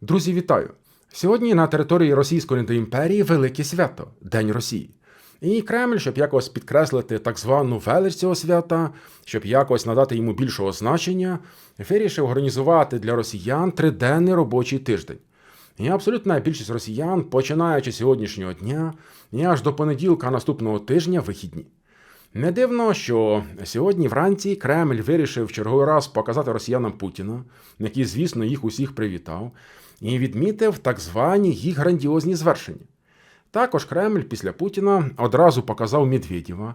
Друзі, вітаю! Сьогодні на території Російської імперії велике свято День Росії. І Кремль, щоб якось підкреслити так звану велич цього свята, щоб якось надати йому більшого значення, вирішив організувати для росіян триденний робочий тиждень. І абсолютна більшість росіян, починаючи з сьогоднішнього дня, і аж до понеділка наступного тижня вихідні. Не дивно, що сьогодні вранці Кремль вирішив в черговий раз показати росіянам Путіна, який, звісно, їх усіх привітав, і відмітив так звані їх грандіозні звершення. Також Кремль після Путіна одразу показав Медведєва,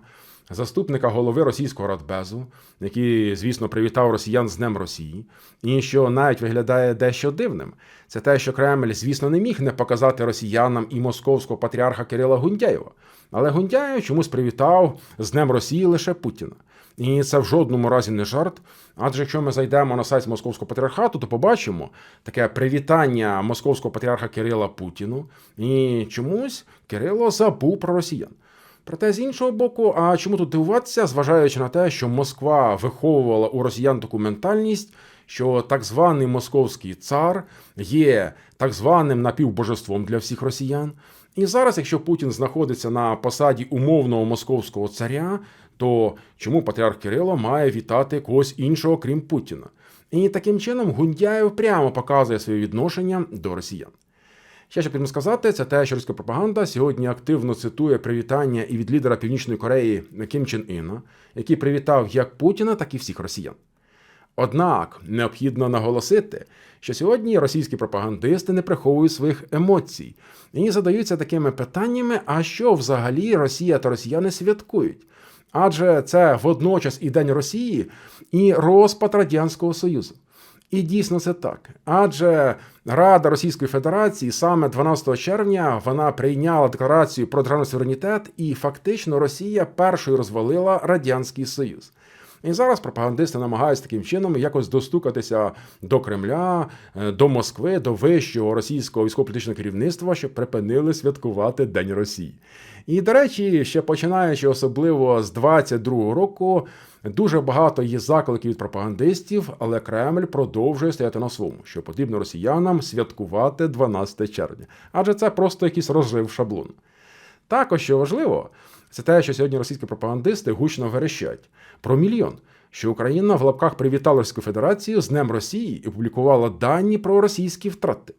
заступника голови російського радбезу, який, звісно, привітав росіян з Днем Росії, і що навіть виглядає дещо дивним, це те, що Кремль, звісно, не міг не показати росіянам і московського патріарха Кирила Гундяєва. Але Гундяєв чомусь привітав з Днем Росії лише Путіна. І це в жодному разі не жарт. Адже якщо ми зайдемо на сайт Московського патріархату, то побачимо таке привітання московського патріарха Кирила Путіну. І чомусь Кирило забув про росіян. Проте з іншого боку, а чому тут дивуватися, зважаючи на те, що Москва виховувала у росіян таку ментальність, що так званий московський цар є так званим напівбожеством для всіх росіян. І зараз, якщо Путін знаходиться на посаді умовного московського царя, то чому патріарх Кирило має вітати когось іншого, крім Путіна? І таким чином Гундяєв прямо показує своє відношення до росіян. Ще що потрібно сказати, це те, що російська пропаганда сьогодні активно цитує привітання і від лідера Північної Кореї Кім Чен Іна, який привітав як Путіна, так і всіх росіян. Однак необхідно наголосити, що сьогодні російські пропагандисти не приховують своїх емоцій і задаються такими питаннями: а що взагалі Росія та росіяни святкують? Адже це водночас і День Росії, і розпад Радянського Союзу. І дійсно це так. Адже Рада Російської Федерації саме 12 червня вона прийняла декларацію про державний суверенітет, і фактично Росія першою розвалила Радянський Союз. І зараз пропагандисти намагаються таким чином якось достукатися до Кремля, е, до Москви, до вищого російського військово-політичного керівництва, щоб припинили святкувати День Росії. І, до речі, ще починаючи особливо з 22-го року, дуже багато є закликів від пропагандистів, але Кремль продовжує стояти на своєму, що потрібно росіянам святкувати 12 червня, адже це просто якийсь розрив шаблон. Також що важливо, це те, що сьогодні російські пропагандисти гучно верещать про мільйон, що Україна в лапках привітала Російську Федерацію з Днем Росії і публікувала дані про російські втрати.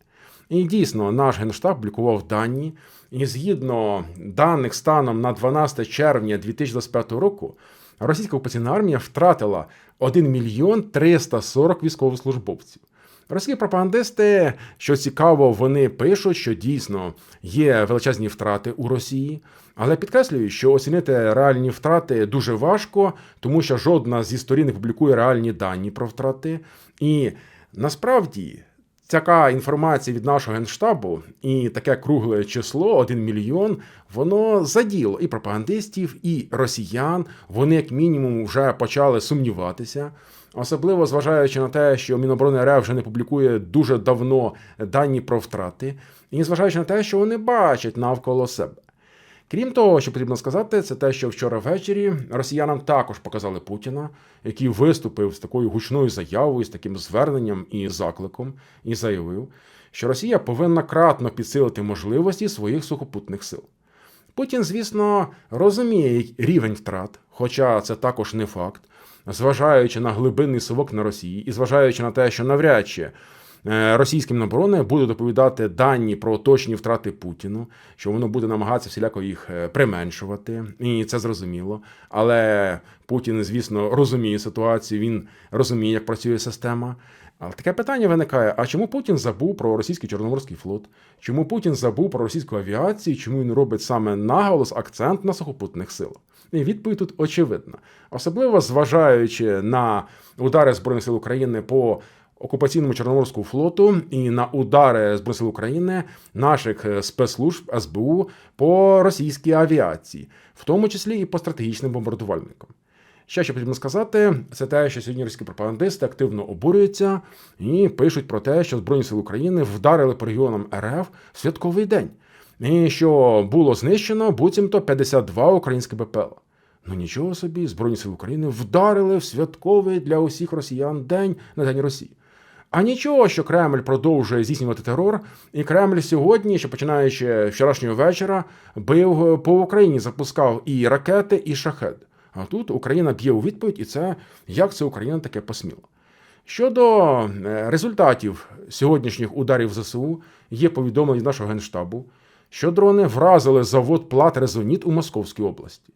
І дійсно, наш генштаб публікував дані, і згідно даних станом на 12 червня 2025 року, російська окупаційна армія втратила 1 мільйон 340 військовослужбовців. Російські пропагандисти, що цікаво, вони пишуть, що дійсно є величезні втрати у Росії, але підкреслюють, що оцінити реальні втрати дуже важко, тому що жодна зі сторін не публікує реальні дані про втрати. І насправді. Така інформація від нашого генштабу і таке кругле число, 1 мільйон, воно заділо і пропагандистів, і росіян. Вони, як мінімум, вже почали сумніватися. Особливо зважаючи на те, що Міноборони РФ вже не публікує дуже давно дані про втрати, і зважаючи на те, що вони бачать навколо себе. Крім того, що потрібно сказати, це те, що вчора ввечері росіянам також показали Путіна, який виступив з такою гучною заявою, з таким зверненням і закликом, і заявив, що Росія повинна кратно підсилити можливості своїх сухопутних сил. Путін, звісно, розуміє рівень втрат, хоча це також не факт, зважаючи на глибинний совок на Росії і зважаючи на те, що навряд чи російським Міноборони буде доповідати дані про точні втрати Путіну, що воно буде намагатися всіляко їх е, применшувати, і це зрозуміло. Але Путін, звісно, розуміє ситуацію. Він розуміє, як працює система. Але таке питання виникає: а чому Путін забув про російський Чорноморський флот? Чому Путін забув про російську авіацію? Чому він робить саме наголос акцент на сухопутних силах? І відповідь тут очевидна, особливо зважаючи на удари збройних сил України по окупаційному Чорноморському флоту і на удари Збройних сил України наших е, спецслужб СБУ по російській авіації, в тому числі і по стратегічним бомбардувальникам. Ще що потрібно сказати, це те, що сьогодні російські пропагандисти активно обурюються і пишуть про те, що Збройні сили України вдарили по регіонам РФ в святковий день, і що було знищено буцімто 52 українські БПЛА. Ну нічого собі, Збройні сили України вдарили в святковий для усіх росіян день на День Росії. А нічого, що Кремль продовжує здійснювати терор, і Кремль сьогодні, що починаючи вчорашнього вечора, бив по Україні, запускав і ракети, і шахет. А тут Україна б'є у відповідь, і це як це Україна таке посміла. Щодо е, результатів сьогоднішніх ударів ЗСУ, є повідомлення нашого генштабу, що дрони вразили завод плат Резоніт у Московській області.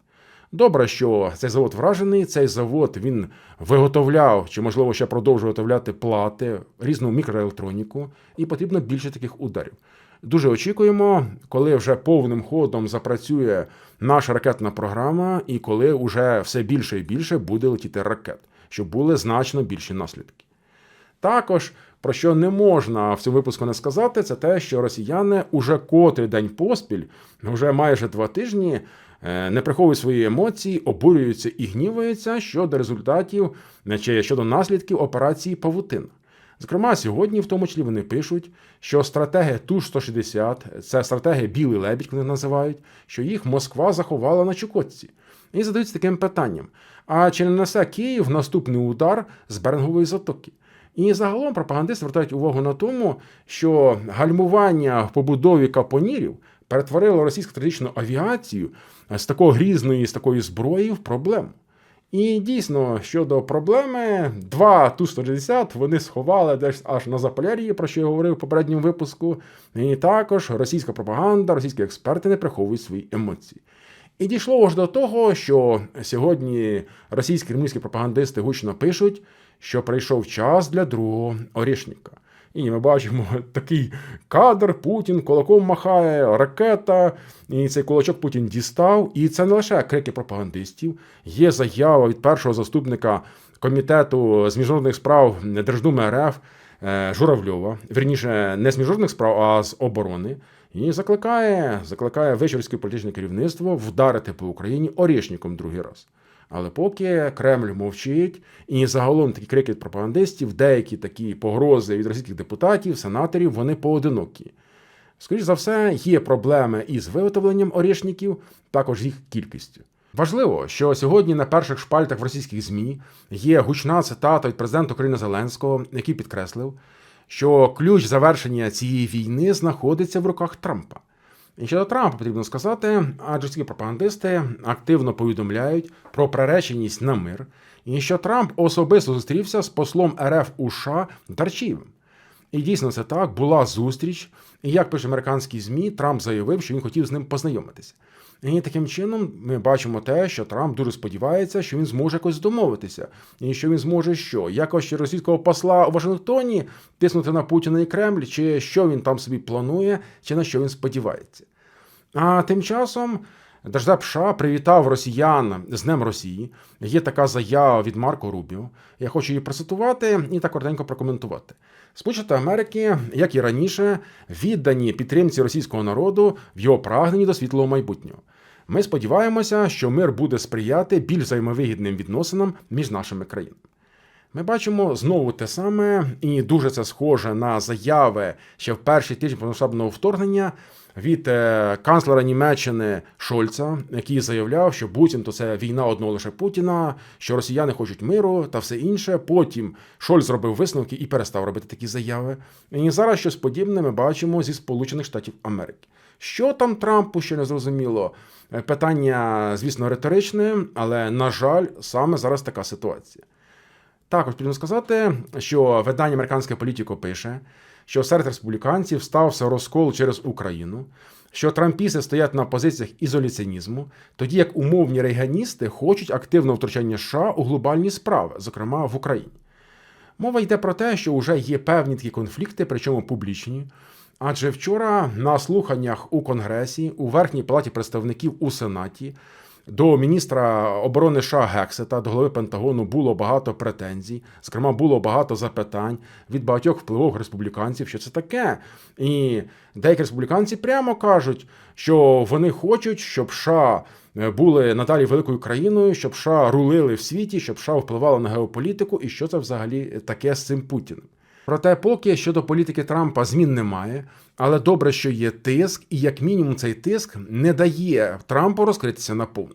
Добре, що цей завод вражений. Цей завод він виготовляв чи, можливо, ще продовжує виготовляти плати, різну мікроелектроніку, і потрібно більше таких ударів. Дуже очікуємо, коли вже повним ходом запрацює наша ракетна програма, і коли вже все більше і більше буде летіти ракет, щоб були значно більші наслідки. Також про що не можна в цьому випуску не сказати, це те, що росіяни уже котрий день поспіль, вже майже два тижні, не приховують свої емоції, обурюються і гніваються щодо результатів чи щодо наслідків операції Павутина. Зокрема, сьогодні, в тому числі, вони пишуть, що стратегія Ту-160, це стратегія Білий лебідь, вони називають, що їх Москва заховала на Чукотці. І задаються таким питанням: а чи не несе Київ наступний удар з Берингової затоки? І загалом пропагандисти звертають увагу на тому, що гальмування в побудові капонірів перетворило російську стратегічну авіацію з такого грізної, з такої зброї в проблему. І дійсно, щодо проблеми, два Ту-160 вони сховали десь аж на Заполяр'ї, про що я говорив в попередньому випуску. І також російська пропаганда, російські експерти не приховують свої емоції. І дійшло аж до того, що сьогодні російські кремлівські пропагандисти гучно пишуть, що прийшов час для другого орішника. І ми бачимо такий кадр, Путін кулаком махає, ракета, і цей кулачок Путін дістав. І це не лише крики пропагандистів. Є заява від першого заступника комітету з міжнародних справ Держдуми РФ е, Журавльова, верніше, не з міжнародних справ, а з оборони. І закликає закликає вечірське політичне керівництво вдарити по Україні орішником другий раз. Але поки Кремль мовчить, і загалом такі крики від пропагандистів, деякі такі погрози від російських депутатів, сенаторів, вони поодинокі. Скоріше за все, є проблеми із виготовленням орішників, також їх кількістю. Важливо, що сьогодні на перших шпальтах в російських ЗМІ є гучна цитата від президента України Зеленського, який підкреслив, що ключ завершення цієї війни знаходиться в руках Трампа. І щодо Трампа потрібно сказати, адже ці пропагандисти активно повідомляють про приреченість на мир, і що Трамп особисто зустрівся з послом РФ у США Дарчівим. І дійсно це так, була зустріч. І як пише американські ЗМІ, Трамп заявив, що він хотів з ним познайомитися. І таким чином ми бачимо те, що Трамп дуже сподівається, що він зможе якось домовитися, і що він зможе що? Якось російського посла у Вашингтоні тиснути на Путіна і Кремль, чи що він там собі планує, чи на що він сподівається. А тим часом Держдеп США привітав росіян з Днем Росії. Є така заява від Марко Рубіо. Я хочу її процитувати і так коротенько прокоментувати. Сполучені Америки, як і раніше, віддані підтримці російського народу в його прагненні до світлого майбутнього. Ми сподіваємося, що мир буде сприяти більш взаємовигідним відносинам між нашими країнами. Ми бачимо знову те саме, і дуже це схоже на заяви ще в перші тижні повномасштабного вторгнення від е, канцлера Німеччини Шольца, який заявляв, що буцімто це війна одного лише Путіна, що росіяни хочуть миру та все інше. Потім Шольц зробив висновки і перестав робити такі заяви. І зараз щось подібне ми бачимо зі Сполучених Штатів Америки. Що там Трампу ще не зрозуміло? Е, питання, звісно, риторичне, але на жаль, саме зараз така ситуація. Також потрібно сказати, що видання американське політико пише, що серед республіканців стався розкол через Україну, що трампіси стоять на позиціях ізоляціонізму, тоді як умовні рейганісти хочуть активного втручання США у глобальні справи, зокрема в Україні. Мова йде про те, що вже є певні такі конфлікти, причому публічні. Адже вчора на слуханнях у Конгресі, у Верхній палаті представників у Сенаті, до міністра оборони США Гексета, до голови Пентагону було багато претензій. Зокрема, було багато запитань від багатьох впливових республіканців, що це таке. І деякі республіканці прямо кажуть, що вони хочуть, щоб США були надалі великою країною, щоб США рулили в світі, щоб США впливали на геополітику, і що це взагалі таке з цим Путіним. Проте, поки щодо політики Трампа змін немає, але добре, що є тиск, і як мінімум цей тиск не дає Трампу розкритися наповну.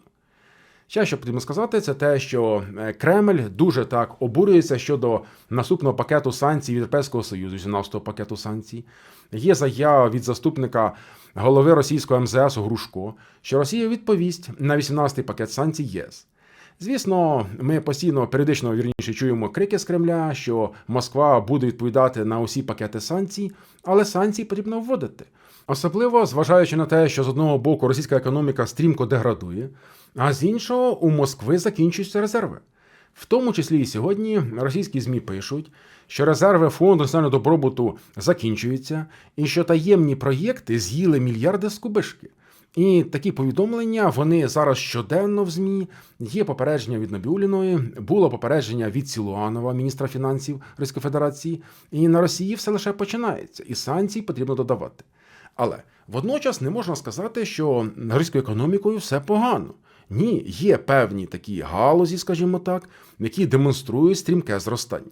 Ще що потрібно сказати, це те, що е, Кремль дуже так обурюється щодо наступного пакету санкцій від Європейського Союзу, 17-го пакету санкцій. Є заява від заступника голови російського МЗС Грушко, що Росія відповість на 18-й пакет санкцій ЄС. Звісно, ми постійно періодично вірніше чуємо крики з Кремля, що Москва буде відповідати на усі пакети санкцій, але санкції потрібно вводити. Особливо зважаючи на те, що з одного боку російська економіка стрімко деградує, а з іншого у Москви закінчуються резерви. В тому числі і сьогодні російські ЗМІ пишуть, що резерви фонду національного добробуту закінчуються, і що таємні проєкти з'їли мільярди з кубишки. І такі повідомлення вони зараз щоденно в ЗМІ. Є попередження від Набіуліної, було попередження від Сілуанова, міністра фінансів Російської Федерації. І на Росії все лише починається, і санкцій потрібно додавати. Але водночас не можна сказати, що російською економікою все погано. Ні, є певні такі галузі, скажімо так, які демонструють стрімке зростання.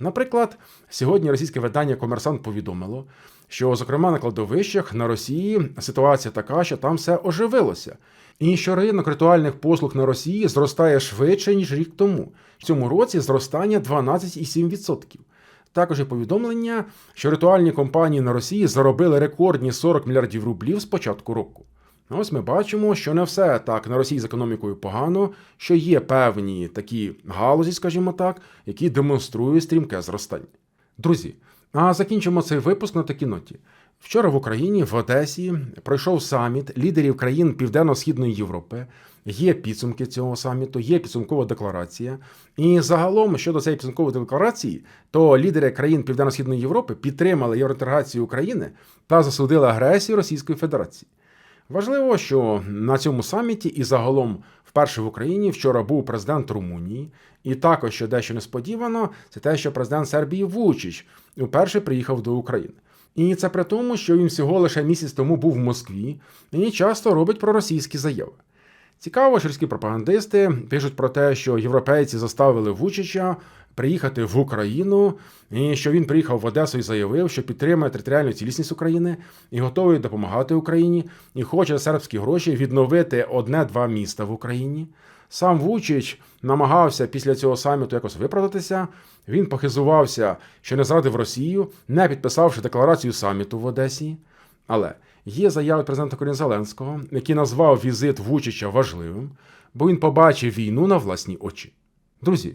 Наприклад, сьогодні російське видання Комерсант повідомило, що, зокрема, на кладовищах на Росії ситуація така, що там все оживилося, і що ринок ритуальних послуг на Росії зростає швидше, ніж рік тому. В цьому році зростання 12,7%. Також є повідомлення, що ритуальні компанії на Росії заробили рекордні 40 мільярдів рублів з початку року. Ось ми бачимо, що не все так на Росії з економікою погано, що є певні такі галузі, скажімо так, які демонструють стрімке зростання. Друзі, а закінчимо цей випуск на такій ноті. Вчора в Україні, в Одесі, пройшов саміт лідерів країн Південно-Східної Європи. Є підсумки цього саміту, є підсумкова декларація. І загалом щодо цієї підсумкової декларації, то лідери країн Південно-Східної Європи підтримали євроінтеграцію України та засудили агресію Російської Федерації. Важливо, що на цьому саміті і загалом вперше в Україні вчора був президент Румунії, і також що дещо несподівано, це те, що президент Сербії Вучич вперше приїхав до України. І це при тому, що він всього лише місяць тому був в Москві і часто робить проросійські заяви. Цікаво, що різкі пропагандисти пишуть про те, що європейці заставили Вучича приїхати в Україну, і що він приїхав в Одесу і заявив, що підтримує територіальну цілісність України і готовий допомагати Україні, і хоче сербські гроші відновити одне-два міста в Україні. Сам Вучич намагався після цього саміту якось виправдатися. Він похизувався, що не зрадив Росію, не підписавши декларацію саміту в Одесі. Але є заяви президента України Зеленського, який назвав візит Вучича важливим, бо він побачив війну на власні очі. Друзі,